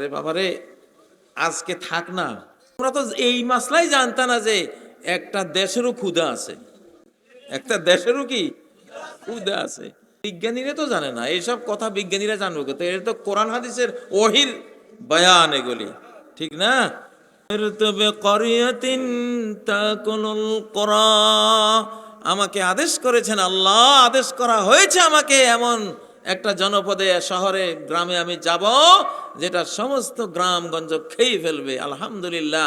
আরে বাবারে, আজকে থাক না। আমরা তো এই মাসলাই জানতা না যে একটা দেশেরও ক্ষুদা আছে। একটা দেশেরও কি ক্ষুধা আছে। বিজ্ঞানীরা তো জানে না, এইসব কথা বিজ্ঞানীরা জানবে কোথায় এটা তো কোরআন হাদিসের ওহির বয়ান এগুলি, ঠিক না? আমাকে আদেশ করেছেন আল্লাহ, আদেশ করা হয়েছে আমাকে এমন একটা জনপদে, শহরে, গ্রামে আমি যাব, যেটা সমস্ত গ্রামগঞ্জ খেয়ে ফেলবে, আলহামদুলিল্লাহ।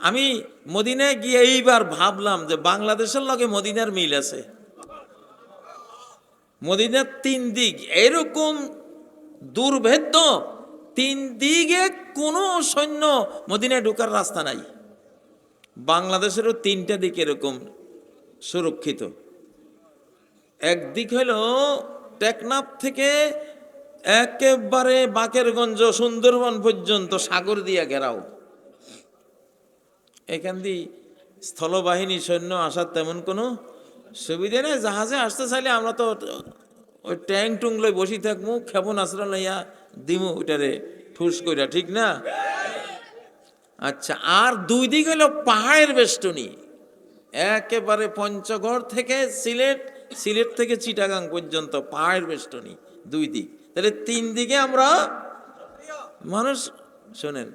আমি মদিনায় গিয়ে এইবার ভাবলাম যে বাংলাদেশের লগে মদিনার মিল আছে। মদিনার তিন দিক, এরকম দুর্ভেদ্য, তিন দিকে কোনো সৈন্য মদিনায় ঢোকার রাস্তা নাই। বাংলাদেশেরও তিনটা দিক এরকম সুরক্ষিত। একদিক হলো টেকনাফ থেকে একেবারে বাকেরগঞ্জ সুন্দরবন পর্যন্ত সাগর দিয়া ঘেরাও। এখান দিয়ে স্থলবাহিনী সৈন্য আসার তেমন কোনো সুবিধে নেই। জাহাজে আসতে চাইলে আমরা তো ওই ট্যাং টুং লই বসি থাকব আশ্রা লইয়া দিমু ওইটারে ঠুস কইরা, ঠিক না? আচ্ছা আর দুই দিক হলো পাহাড়ের বেষ্টনী। একেবারে পঞ্চগড় থেকে সিলেট সিলেট থেকে চিটাগাং পর্যন্ত পাহাড়ের বেষ্টনী, দুই দিক। তাহলে তিন দিকে আমরা মানুষ, শোনেন,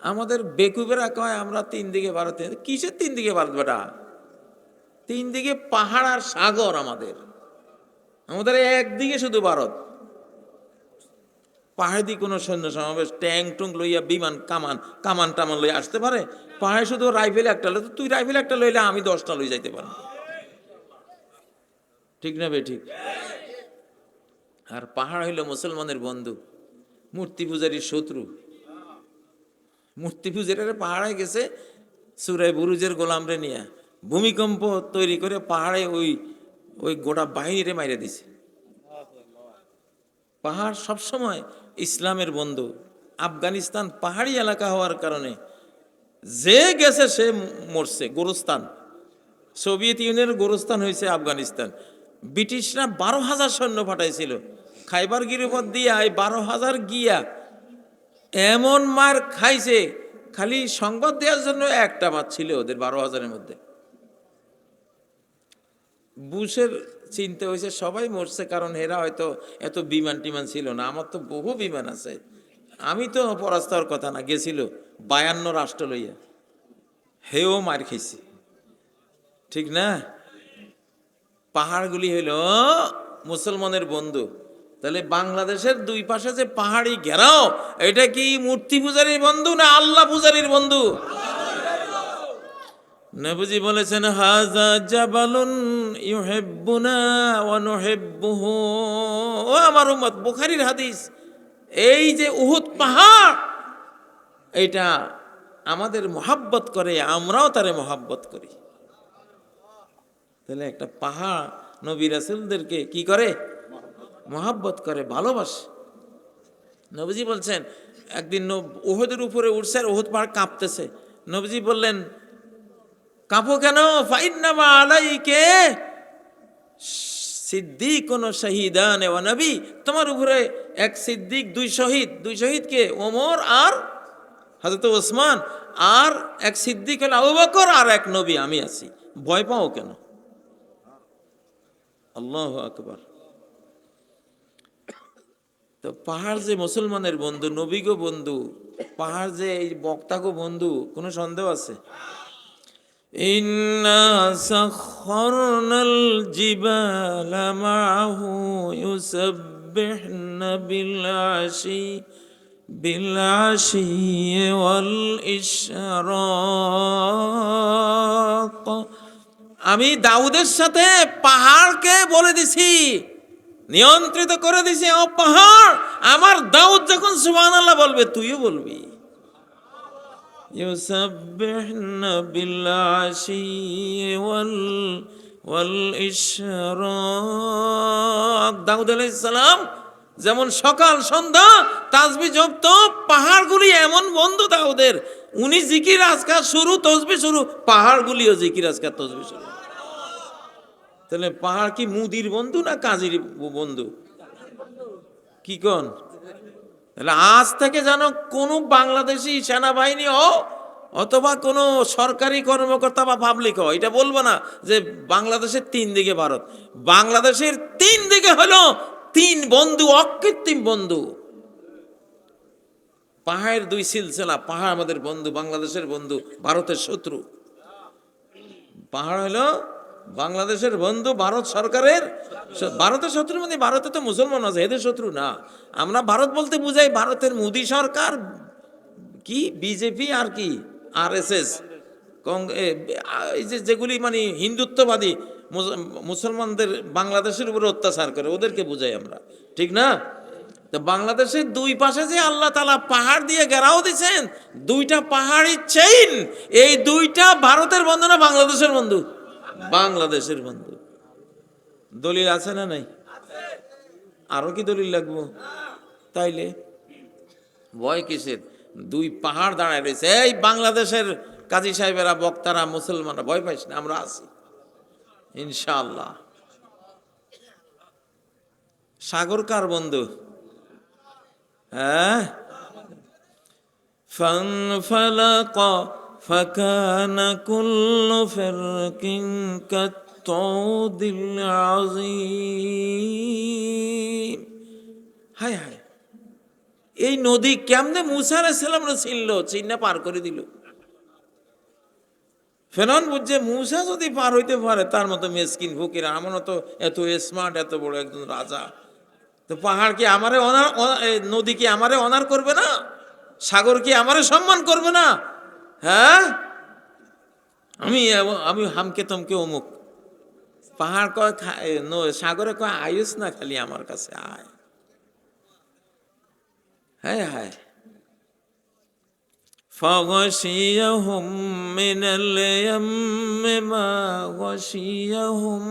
আমাদের বেকুবেরা কয়, আমরা তিন দিকে ভারতে কিসের তিন দিকে ভারত বেটা? তিন দিকে পাহাড় আর সাগর আমাদের। আমাদের একদিকে শুধু ভারত। পাহাড় কোনো সৈন্য সমাবেশ, ট্যাং টুং লইয়া বিমান, কামান কামান টামান লইয়া আসতে পারে। পাহাড়ে শুধু রাইফেল একটা লই তুই রাইফেল একটা লইলে আমি দশটা লই যাইতে পারি। ঠিক না ঠিক? আর পাহাড় হইল মুসলমানের বন্ধু, মূর্তি পূজারীর শত্রু। মূর্তি পূজারের পাহাড়ে গেছে সুরাই বুরুজের গোলামরে নিয়ে ভূমিকম্প তৈরি করে পাহাড়ে ওই ওই গোটা বাহিনীরে মাইরে দিছে। পাহাড় সবসময় ইসলামের বন্ধু। আফগানিস্তান পাহাড়ি এলাকা হওয়ার কারণে যে গেছে সে মরছে গোরস্তান সোভিয়েত ইউনিয়নের গোরস্তান হয়েছে আফগানিস্তান। ব্রিটিশরা বারো হাজার সৈন্য পাঠাইছিল। খাইবার গিরিপথ দিয়া এই বারো হাজার গিয়া এমন মার খাইছে, খালি সংবাদ দেওয়ার জন্য একটা বাদ ছিল ওদের বারো হাজারের মধ্যে। বুশের চিনতে হয়েছে, সবাই মরছে কারণ এরা হয়তো এত বিমান টিমান ছিল না। আমার তো বহু বিমান আছে। আমি তো পরাস্ত হওয়ার কথা না, গেছিল বায়ান্ন রাষ্ট্র লইয়া। হেও মার খেয়েছি ঠিক না? পাহাড়গুলি হইল মুসলমানের বন্ধু। তাহলে বাংলাদেশের দুই পাশে যে পাহাড়ি ঘেরাও, এটা কি মূর্তি পূজারীর বন্ধু না আল্লাহ পূজারীর বন্ধু? নবজি বলেছেন হাজা জাবালুন ইউহিব্বুনা ওয়া নুহিব্বুহু। ও আমার উম্মত, বুখারীর হাদিস, এই যে উহুদ পাহাড়, এটা আমাদের মোহাব্বত করে, আমরাও তারে মোহাব্বত করি। তাহলে একটা পাহাড় নবী রাসুলদেরকে কি করে? মহাব্বত করে, ভালোবাসে। নবীজি বলছেন, একদিন উহুদের উপরে উঠছে আর উহুদ পাহাড় কাঁপতেছে। নবীজি বললেন, কাঁপো কেন? সিদ্দিক কোন শহীদান ও নবী। তোমার উপরে এক সিদ্দিক, দুই শহীদ। দুই শহীদকে ওমর আর হজরত ওসমান। আর এক সিদ্দিক হলো আবু বকর, আর এক নবী আমি আছি। ভয় পাও কেন? আল্লাহ আকবার তো পাহাড় যে মুসলমানের বন্ধু নবীগো বন্ধু পাহাড় যে এই বক্তাগো বন্ধু কোনো সন্দেহ আছে إنا سخرنا الجبال معه يسبحن بالعشي بالعشي والإشراق আমি দাউদের সাথে পাহাড়কে বলে দিছি নিয়ন্ত্রিত করে দিছি ও পাহাড় আমার দাউদ যখন সুবহানাল্লাহ বলবে তুইও বলবি يسبحن بالعشي وال والإشراق দাউদ আলাইহিস সালাম যেমন সকাল সন্ধ্যা তাসবি জপ্ত পাহাড়গুলি এমন বন্ধু দাউদের উনি জিকির আজকার শুরু, তসবি শুরু, পাহাড়গুলিও জিকির আজকার, তসবি শুরু। তাহলে পাহাড় কি মুদির বন্ধু না কাজীর বন্ধু? কি কন? তাহলে আজ থেকে যেন কোনো বাংলাদেশি সেনাবাহিনী ও অথবা কোনো সরকারি কর্মকর্তা বা পাবলিক হ এটা বলব না যে বাংলাদেশের তিন দিকে ভারত। বাংলাদেশের তিন দিকে হলো তিন বন্ধু, অকৃত্রিম বন্ধু। পাহাড়ের দুই সিলসিলা, পাহাড় আমাদের বন্ধু, বাংলাদেশের বন্ধু, ভারতের শত্রু। পাহাড় হলো বাংলাদেশের বন্ধু, ভারত সরকারের ভারতের শত্রু মানে ভারতে তো মুসলমান আছে, এদের শত্রু না। আমরা ভারত বলতে বুঝাই ভারতের মোদী সরকার, কি বিজেপি আর কি আর এস এস যেগুলি মানে হিন্দুত্ববাদী মুস- মুসলমানদের বাংলাদেশের উপরে অত্যাচার করে, ওদেরকে বুঝাই আমরা। ঠিক না? তো বাংলাদেশের দুই পাশে যে আল্লাহ তালা পাহাড় দিয়ে ঘেরাও দিছেন, দুইটা পাহাড়ি চেইন এই দুইটা ভারতের বন্ধু না বাংলাদেশের বন্ধু? বাংলাদেশের বন্ধু। দলিল আছে না নাই? আরও কি দলিল লাগবো? তাইলে? ভয় কিসের? দুই পাহাড় দাঁড়ায় রয়েছে। এই বাংলাদেশের কাজী সাহেবেরা, বক্তারা, মুসলমানরা, ভয় পাইস না, আমরা আছি। ইনশাআল্লাহ। সাগর কার বন্ধু? হ্যাঁ فانفلق فكان كل فرق كالطود العظيم হায় হায় এই নদী কেমনে মুসা আলাইসাল্লামরা চিনলো চিন্না পার করে দিল ফেরন বুঝছে মুসা যদি পার হইতে পারে তার মতো মেসকিন ফকির আমার তো এত স্মার্ট এত বড় একজন রাজা তো পাহাড় কি আমারে অনার অ- এ, নদী কি আমারে অনার করবে না সাগর কি আমারে সম্মান করবে না হ্যাঁ আমি এব- আমি হামকে তমকে অমুক পাহাড় কয় খা- এ, ন- সাগরে কয় আয়ুস না খালি আমার কাছে আয় হ্যাঁ হ্যাঁ فغشيهم من اليم ما غشيهم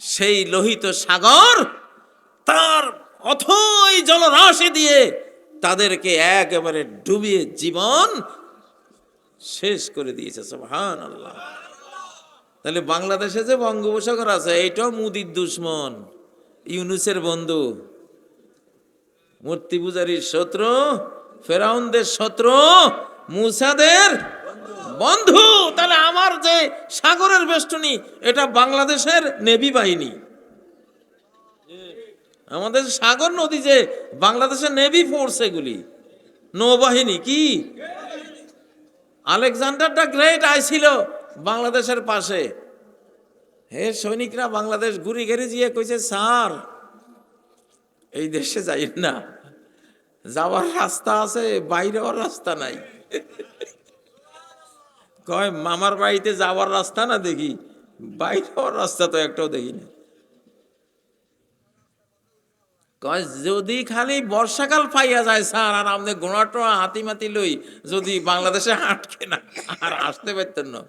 সেই লোহিত সাগর তার অথই জলরাশি দিয়ে তাদেরকে একেবারে ডুবিয়ে জীবন শেষ করে দিয়েছে সুবহান আল্লাহ তাহলে বাংলাদেশে যে বঙ্গোপসাগর আছে, এটাও মুদির দুশ্মন, ইউনুসের বন্ধু, মূর্তি পূজারীর শত্রু, ফেরাউনদের শত্রু, মুসাদের বন্ধু। তাহলে আমার যে সাগরের বেষ্টনী, এটা বাংলাদেশের নেভি বাহিনী। আমাদের সাগর নদী যে বাংলাদেশের নেভি ফোর্স এগুলি। নৌবাহিনী, কি? আলেকজান্ডার গ্রেট আইছিল বাংলাদেশের পাশে। হে সৈনিকরা, বাংলাদেশ ঘুরি ঘেরে গিয়ে কইছে, স্যার, এই দেশে যাই না। যাওয়ার রাস্তা আছে, বাইরে রাস্তা নাই। কয়, মামার বাড়িতে যাওয়ার রাস্তা না দেখি, বাইরে রাস্তা তো একটাও দেখি না কয়, যদি খালি বর্ষাকাল পাইয়া যায় স্যার, আর আপনি গোড়াটো হাতি মাতি লই যদি বাংলাদেশে আটকে না, আর আসতে পারতেন না।